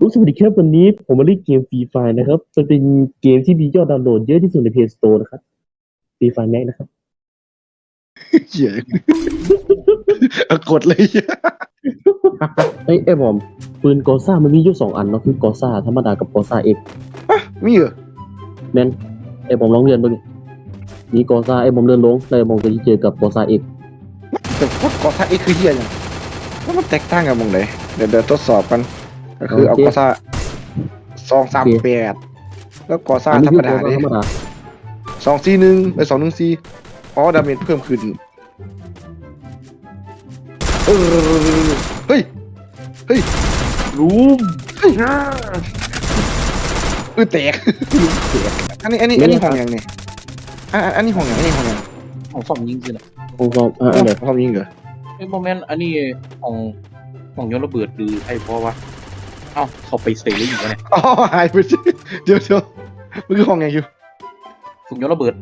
รู้สวัสดีครับวันนี้ผมมาเล่นเกมฟรีไฟนะครับมันเป็นเกมที่มียอดดาวน์โหลดเยอะที่สุดใน Play Store นะครับฟรีไฟแม็กนะครับเหี้ยเอากดเลยเหี้ยเอ้ยไอ้บอมปืนกอซ่ามันมีอยู่สองอันเนาะคือกอซ่าธรรมดากับกอซ่าเอกมีเหรอแมนไอ้บอมลองเรียนเบ้างมีกอซ่าไอ้บอมเดินลงแล้วไอ้บอมก็จะเจอกับกอซ่าเอกแต่พวกกอซ่าเอ็กคือเหี้ยยังแล้วมันแตกต่างกันมองไหนเดี๋ยวเดี๋ยวทดสอบกัน ก็คือเอากอซ่าสองสามแปดแล้วกอซ่าอันนี้ธรคืรอมกอดาซ่าเนี่ยธรรมดาสองสี่หนึ่งไปสองหนึ่งสี่อ๋อดาเมจเพิ่มขึ้นเออเฮ้ยเฮ้ยรูมเฮ้ยเออแตกแตกอันนี้อันนี้อันนี้ห้องยังเนี่ยอะอันนี้ห้องยังอันนี้ห้องยังของซ่อมยิงคือนะของซอมอ่าอันเดียวห้องยิงเหรอ ไอ้โมเมนต์อันนี้ของของยนต์ระเบิดหรือไอ้เพราะว่า เอ้าเขาไปเซเลยอยู่วะเนี่ยอ๋อหายไปสิเดี๋ยวเดี๋ยวมันคือห้องยังอยู่ของยนต์ระเบิด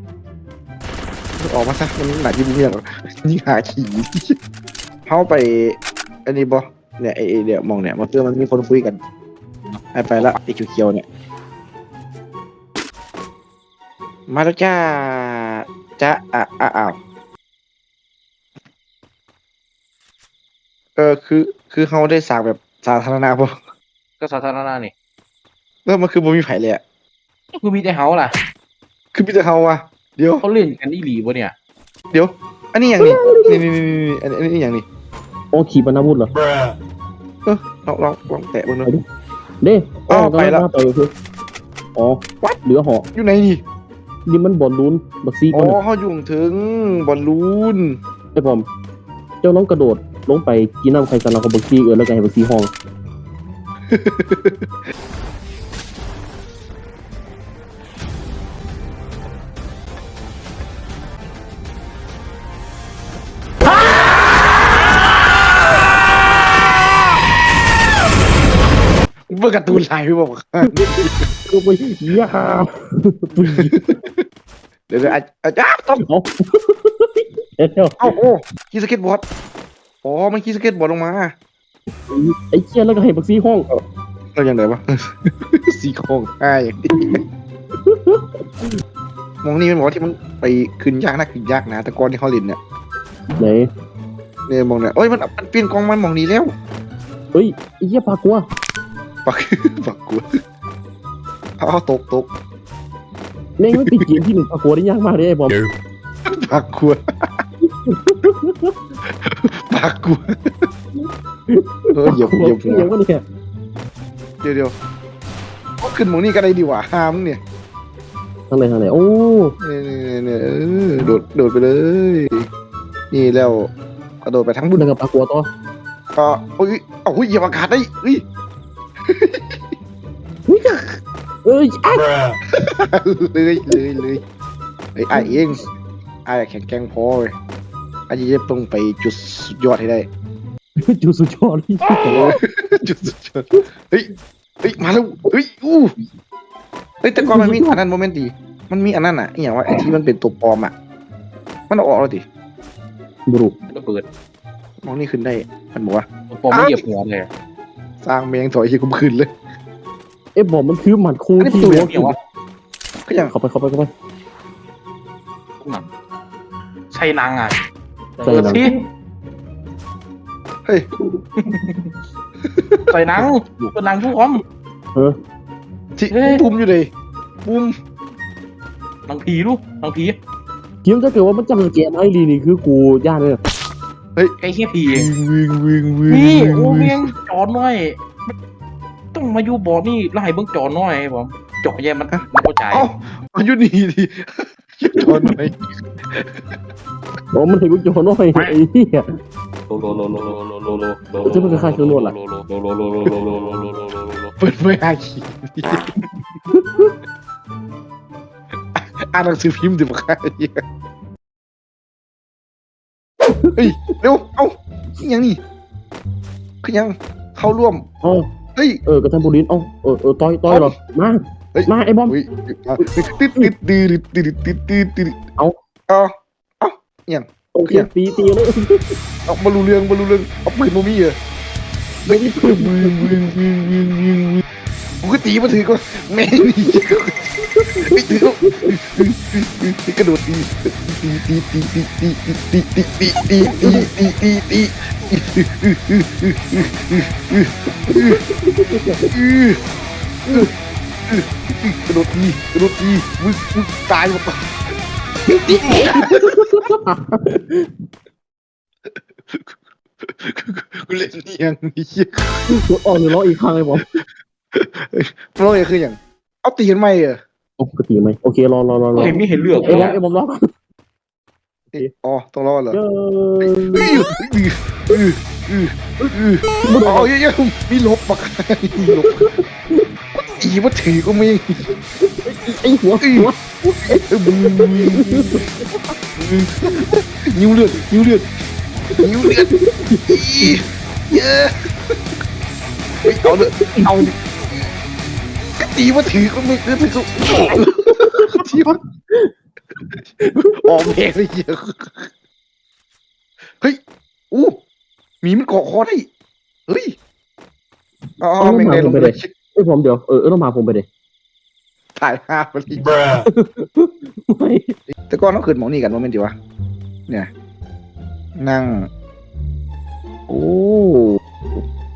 ออกมาซะมันหนาที่บุ้งยังหรอกยิงหาขี่เข้าไป อันนี้บอเนี่ยไอไอ้เดี๋ยวมองเนี่ยมันเพื่อมันมีคนคุยกันไปไปละไอ้เขียวๆเนี่ย มาแล้วจ้าจ้าอะอะอ้าวเออคือคือเขาได้สร้างแบบสาธารณะปะ ก็สาธารณะนี่แล้วมันคือบ่มีไผเลยอะคือมีแต่เฮาล่ะคือพี่จะเขาวะเดี๋ยว เขาเล่นกันอีหลีวะเนี่ยเดี๋ยว อันนี้อย่างนี้นี่นี่นี่นี่อันอันนี้อย่างนี้โอ้ขีปนาวุธเหรอ เออลองลองลองแตะบนนู้น เด้อ้าวไปแล้วไปโอเคอ๋อ วัดเหลือหออยู่ไหนนี่นี่มันบอลลูนบักซีอ๋ก่ออนน่ะเขาอยู่ถึงบอลลูนไอ้บอมเจ้าน้องกระโดดลงไปกินน้ำไข่สลังกับบักซีเออแล้วก็ให้บักซีห้อง เมื่อการ์ตูนลายพี่บอกก็ไปยาวปืนเดี๋ยวเดี๋ยวอาอาจารย์ต้องเอาเอ้าเอ้าโอ้ขี่สเก็ตบอร์ดอ๋อมันขี่สเก็ตบอร์ดลงมา ไอ้เชี่ยแล้วก็ให้บักซีห้องเราอย่างไรวะ สีโครงใช่มองนี่มันบอกว่าที่มันไปขึ้นยากนะขึ้นยากนะ แต่ก่อนที่เขาเล่นเนี่ยไหนเนี่ยมองเนี่ยโอ้ยมันมันเปลี่ยนกองมันมองนี้แล้วเฮ้ยไอ้เหี้ยปลากลัวปักปักกูเอาเอาตกตกแม่งไม่ติดเกมที่หนึ่งปลากลัวได้ยากมากเลยไอ้บอมปักกูปักกู เออเหยียบเหยียบหัวยังวะเนี่ย เดี๋ยวเดี๋ยวเอาขึ้นหมองนี่ก็ได้ดีกว่าห้ามงเนี่ยทางไหนทางไหน โอ้เนี่ยเนี่ยเนี่ยเออโดดโดดไปเลย นี่แล้วกระโดดไปทั้งบุญแล้วก็ปลากลัวต่อก็เอ้ยเอาหุ้ยเหยียบอากาศได้เฮ้ยเอ้ยอะเลยเลยเลยไอ้ไอ้เองไอ้แข็งแกร่งพอเลยไอ้จะต้องไปจุดสุดยอดให้ได้ จูสุดยอดที่จุดสุดยอดเฮ้ยเฮ้ยมาแล้วเฮ้ยอู้เฮ้ยแต่ก่อนมันมีอันนั้นโมเมนต์ดี มันมีอันนั้นอะอหย่างว่าไอ้ที่มันเป็นตัวปลอมอะ มันเอาออกแล้วดิบรูระเบิดมองนี่ขึ้นได้ มันบอกว่าผมไม่เหยียบหัวเลยสร้างแมงถอยที่กุมขึ้นเลยเอ้บอมมันคือหมัดคู่อันนี้ที่ตัวหัวเดียววะก็ยังเข้าไปเข้าไปเข้าไป ใช่นางอะใช่นางสิเฮ้ยใส่นางเป็นนางทุกคนเออที่เฮ้ยปุ้มอยู่เลยปุ้มนางผีลูกนางผีเกมถ้าเกิดว่ามันจำเกมไอ้ลีนี่คือกูย่านเลยไอ้เหี้ยผีวิ่งวิ่งวิ่งนี่วิ่งโอ้วิ่เมียงงจอน้อย ต้องมาอยู่บ่อนี่แล้วให้เบิ่งจอน้อยผมจอแย่มันมันเข้าใจเอ้าเอาอยู่นี่ดิหยุดโดนหน่อยอ๋อมันเห็นกูโจน้อยไอ้เหี้ย โลโลโลโลโลโลโลโลจะเป็นคล้ายๆเครื่องนวดล่ะโลโลโลโลโลโลโลโลโลโลโลโลโลเปิดไม่อาขีอ่านหนังสือพิมพ์ดิบอกใครเฮ้ยเร็วเอ้ายังนี่ขึ้นยังเข้าร่วมเออเฮ้ยเออกระทันบุรินเอ้าเออเออต่อยต่อยหรอมามาไอ้บอมติดติดติดติดติดติดติดติดเอาเอาเอา โอเคตีตีเลยเอามารู้เรื่องมารู้เรื่องเอาปืนมามีเหรอไม่ได้ปืนวิ่งวิ่งวิ่งวิ่งวิ่งวิ่งตีมาถือก็แม่งนี่ไม่ถือก็กระโดดตีตีตีตีตีตีตีตีตีตีตีตีตีตีกระโดดตีกระโดดตีมึงมึงตายหมดตี กูเล่นนี่ยังนี่ออกหรือล้ออีกครั้งไอ้บอมโปรยคืออย่างเอาตีกันไหมเออปกติไหมโอเครอรอรอรอเห็นไม่เห็นเลือกไอ้เลบอยมไอ้บอมรออ๋อต้องรอดเหรอเยเฮ้ยอะอ๋อเยอะๆมีลบปะมีลบอีว่าถือก็ไม่ไอ้หัวหัว นิ้วเลือดนิ้วเลือดนิ้วเลือดอีเยอะเอาเลยเอาตีว่าถือก็ไม่ถือก็ตีว่าออกแม่เลยเยอะเฮ้ยอู้มีมันเกาะคอได้เฮ้ยอ๋อแม่งได้ลงไปเลยไอ้บอมเดี๋ยวเออต้องมาผมไปเลย ถ่ายภาพไปเลยไม่แต่ก่อนต้องขึ้นหมองนี่กันว่าเป็นดีวะ เนี่ย นั่ง โอ้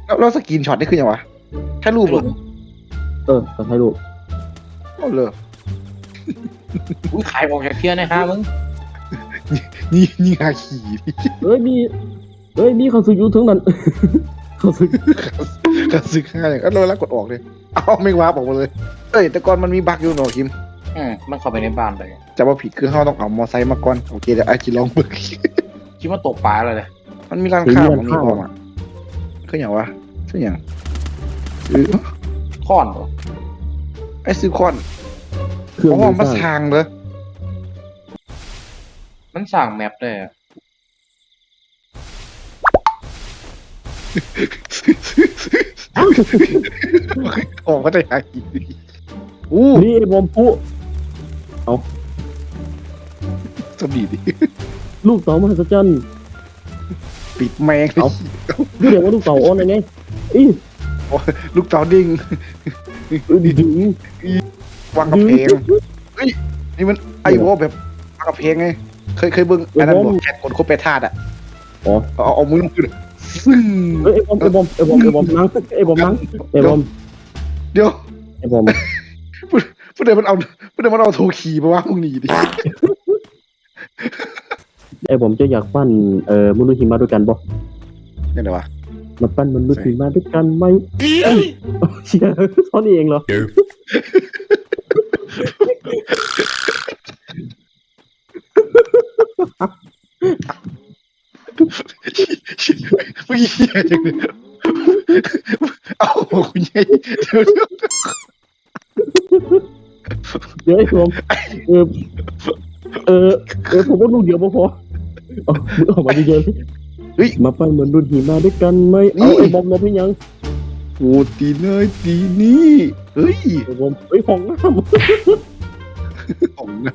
แล้วแล้วสกรีนช็อตนี่คือยังวะแค่รูปเหรอเออก็ให้ลูกโอ้เลยมึงขายออกจากเที่ยนะฮะมึงนี่นี่ฮาขี่เอ้ยมีเอ้ยมีเขาซื้อยูทั้งนั้น เขาซื้อ กระซึกห้าอย่างก็เลยแล้วกดออกเลยเอาไม่ว้าบออกมาเลยเอ้ยแต่ก่อนมันมีบั๊กอยู่หนอคิมอืมมันเข้าไปในบ้านเลยจะว่าผิดคือเขาต้องเอามอไซค์มาก่อนโอเคเดี๋ยวไอ้จิลองเบิกคิดว่าตกปลาเลยเลยมันมีร้านข้าวมันมีพอมาคืออย่างวะคืออย่างซื้อท่อนเหรอไอ้ซื้อคอนเครื่องอ๋อมือมาสร้างทางเลยมันสั่งแมปได้อะ ออกมาได้หาขี่อู้นี่ไอ้บอมปุ๊สบีดิลูกเต๋ามหัศจรรย์ปิดแมงเอาเรียกว่าลูกเต๋าอ้อนยังไงอีลูกเต่าดิ้งดึงวางกระเพงนี่มันไอ้วอแบบวางกระเพงไงเคยเคยเบิ่งอันนั้นบอกแค่คนโคเปธาตุอะอ๋อเอาเอามือลงขึ้น ซึ่งเอ้ยไอ้บอมไอ้บอมไอ้บอมไอ้บอมนั่งไอ้บอมนั่งไอ้บอมเดี๋ยวไอ้บอมผู้ใดมันเอาผู้ใดมันเอาโทรขี่มาว่ามึงหนีดิไอ้บอมจะอยากปั้นเอ่อมนุษย์หิมะด้วยกันบ่นี่ไงวะมาปั้นมนุษย์หิมะด้วยกันไหมเอ้ยเชียเท่านี้เองเหรอ เมื่อกี้เหี้ยจังเลยเอาคุณยัยเดี๋ยวเดี๋ยวเดี๋ยวไอ้บอมเออเออเออผมว่าลูกเดียวบ่พอเอามึงออกมาเยอะๆสิเฮ้ยมาปั้นมนุษย์หิมะด้วยกันไหมเอาไอ้บอมลบหรือยังโอ้ตีเนยตีนี่เฮ้ยไอ้บอมเฮ้ยของน้ำของนะ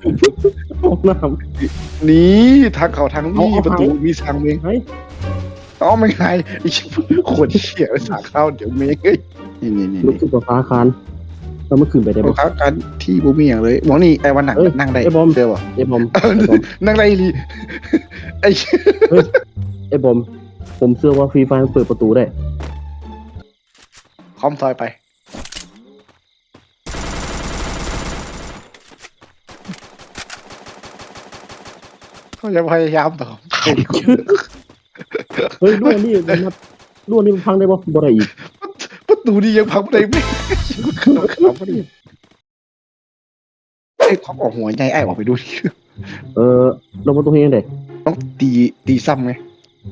ของน้ำนี่ทางเขาทางนี่ประตูมีทางเมงำไอ้ อ๋อไม่ไงไอ้ขวดเชี่ยสาข้าวเดี๋ยวเมงเอ้ยนี่นี่นี่ลูกสุดฟ้าคานแล้วเมื่อคืนไปได้บอบ่กเขาการที่บุมีอย่างเลยหมอนี่ไอ้วันหนังเอ้ยนั่งได้ไอ้บอมเจอวะไอ้บอมเออไอ้บอมนั่งได้อีหลีไอ้ไอ้บอม ผมเชื่อว่าฟรีไฟเปิดประตูได้คอมซอยไปเขาจะพยายามต่อ เฮ้ยรั่วนี่มันมารั่วนี่มันพังได้บ่บ่ได้อีกประตูนี่ยังพังไม่ได้ไม่เขาไม่ได้ไอ้เขาออกหัวใหญ่ไอ้ออกไปดูดิเออลงมาตรงนี้ยังไงต้องตีตีซ้ำไง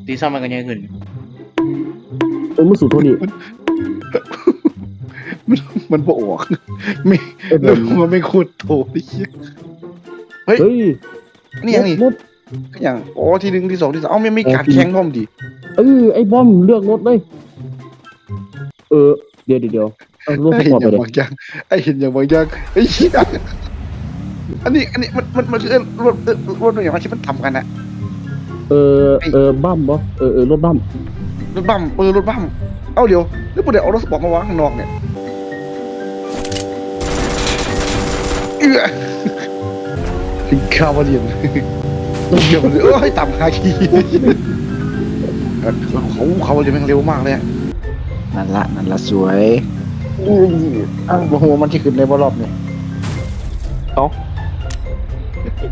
ตีซ้ำมันกันยังเงินเออมือสูดโทนี่มันมันบ่ออกไม่ไอ้บแล้อวมหัวไม่โคตรโตดิเฮ้ยเฮ้ยนี่ยังนี่ รถอย่างอ๋อที่หนึ่งที่สองที่สามเอ้าไม่มีการแข่งพร้อมดิเออไอ้บอมเลือกรถเลยเออเดี๋ยวเดี๋ยวเดี๋ยวเอารถไอ้สเห็นปอร์ตอย่าไปเลยงบางอย่างไอ้เห็นอย่างบางอย่างไอ้เหี้ยอันนี้อันนี้มันมันมันคือรถเออรถอย่างที่มันทำกันอะเออเออบัมบ่เออเออรถบัมรถบัมเออรถบัมเอ้าเดี๋ยวแล้วประเดี๋ยวเอารถสปอร์ตมาวางข้างนอกเนี่ยอถึงข้าวมาเรียน ต้องเกี่ยวมันเลยเอ้ยต่ำคาคีเออเขาเขาเรียนแม่งเร็วมากเลยอะนั่นละนั่นละสวยอื้ออ้าวโอ้โหมันที่ขึ้นในบอลรอบเนี่ย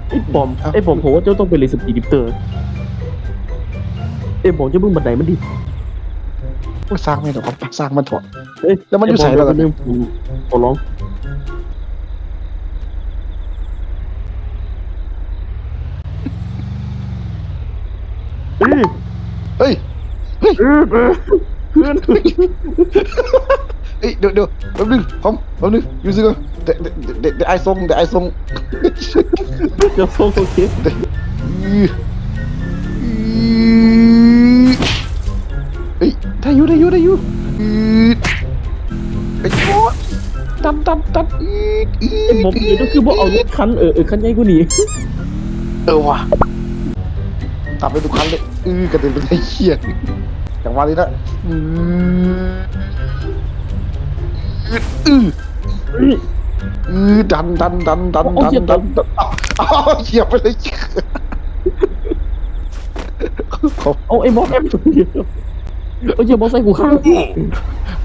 ไอ้บอมไอ้บอมผมว่าเจ้าต้องเป็นเลสปีดิปเตอร์ไอ้บอมจะบึ้งบันไดมันดิโอ้ยสร้างไม่หรอกครับสร้างมันถอดเอ้ยแล้วมันอยู่ไหนแล้วกันเรื่องผมขอร้อง เอ้ยเฮ้ยเอ้ยเอ้ยเพื่อนเอ้ยเดี๋ยวเดี๋ยวแป๊บนึงผมแป๊บนึงอยู่ซิก่อนเดี๋ยวเดี๋ยวเดี๋ยวไอ้ทรงเดี๋ยวไอ้ทรงจะส่งโอเคอื้อเฮ้ยได้อยู่ได้อยู่ได้อยู่อื้อไอ้โอ้ยตันตันตันอื้ออื้ไอ้บอมนี่ก็คือบอกเอารถคันเออเออคันใหญ่กว่านี้เออว่ะ ตับไปทุกครั้งเลยอื้อกระเด็นไปไอ้เหี้ยจังหวะนี้นะอื้ออื้อเอ้ยอื้อดันดันดันดันเอาดันเหยียบดันดันเอาเอาเหยียบไปเลยเขาเอาไอ้บอมแอมเดียวเอาอย่าบอมใส่กูข้าง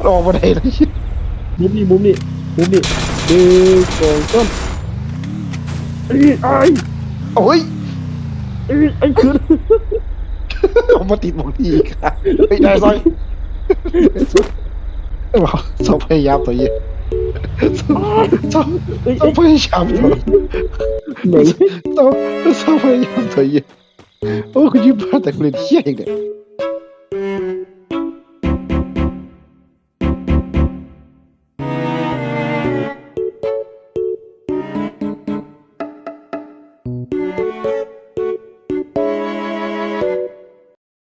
ออกมาได้เลยมุมนี้มุมนี้มุมนี้หนึ่งสองสามเอ้ยไอ้โอ้ย เอ้ยไอ้คืนเอามาติดหมองที่ค่ะไม่ได้ซอยว้าวสองพยายามตัวเองสอบเอ้ยสองพยายามตัวไหนสอบสองพยายามตัวเองโอ้คุณยิ้มบ้าแต่คุณเล่นเที่ยเองเนี่ย